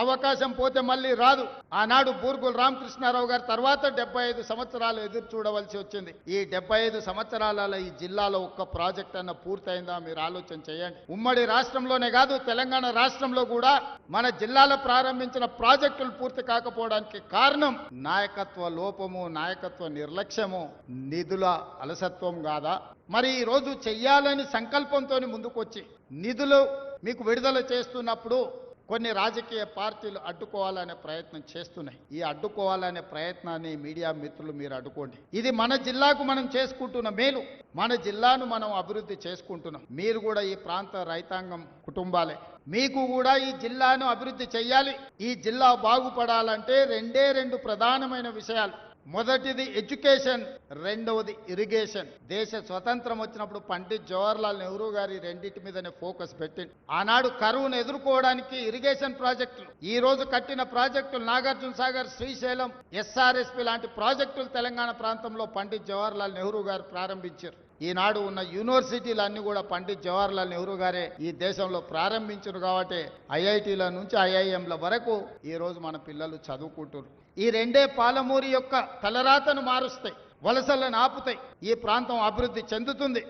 అవకాశం పోతే మళ్ళీ రాదు. ఆనాడు బూర్గుల రామకృష్ణారావు గారి తర్వాత డెబ్బై ఐదు సంవత్సరాలు ఎదురు చూడవలసి వచ్చింది. ఈ డెబ్బై ఐదు సంవత్సరాలలో ఈ జిల్లాలో ఒక్క ప్రాజెక్ట్ అన్న పూర్తయిందా మీరు ఆలోచన చేయండి. ఉమ్మడి రాష్ట్రంలోనే కాదు తెలంగాణ రాష్ట్రంలో కూడా మన జిల్లాలో ప్రారంభించిన ప్రాజెక్టులు పూర్తి కాకపోవడానికి కారణం నాయకత్వ లోపము నాయకత్వ నిర్లక్ష్యము నిధుల అలసత్వం కాదా? మరి ఈరోజు చెయ్యాలని సంకల్పంతో ముందుకొచ్చి నిధులు మీకు విడుదల చేస్తున్నప్పుడు కొన్ని రాజకీయ పార్టీలు అడ్డుకోవాలనే ప్రయత్నం చేస్తున్నాయి. ఈ అడ్డుకోవాలనే ప్రయత్నాన్ని మీడియా మిత్రులు మీరు అడ్డుకోండి. ఇది మన జిల్లాకు మనం చేసుకుంటున్న మేలు. మన జిల్లాను మనం అభివృద్ధి చేసుకుంటున్నాం. మీరు కూడా ఈ ప్రాంత రైతాంగం కుటుంబాలే. మీకు కూడా ఈ జిల్లాను అభివృద్ధి చేయాలి ఈ జిల్లా బాగుపడాలంటే రెండే రెండు ప్రధానమైన విషయాలు. మొదటిది ఎడ్యుకేషన్ రెండవది ఇరిగేషన్. దేశ స్వతంత్రం వచ్చినప్పుడు పండిత్ జవహర్లాల్ నెహ్రూ గారి రెండింటి మీదనే ఫోకస్ పెట్టింది ఆనాడు కరువును ఎదుర్కోవడానికి ఇరిగేషన్ ప్రాజెక్టులు ఈ రోజు కట్టిన ప్రాజెక్టులు నాగార్జున సాగర్ శ్రీశైలం ఎస్ఆర్ఎస్పి లాంటి ప్రాజెక్టులు తెలంగాణ ప్రాంతంలో పండిత్ జవహర్లాల్ నెహ్రూ గారు ప్రారంభించారు. ఈనాడు ఉన్న యూనివర్సిటీలు అన్ని కూడా పండిత్ జవహర్లాల్ నెహ్రూ గారే ఈ దేశంలో ప్రారంభించారు కాబట్టి ఐఐటీల నుంచి ఐఐఎంల వరకు ఈరోజు మన పిల్లలు చదువుకుంటున్నారు ఈ రెండే పాలమూరి యొక్క తలరాతను మారుస్తాయి వలసలను ఆపుతాయి. ఈ ప్రాంతం అభివృద్ధి చెందుతుంది.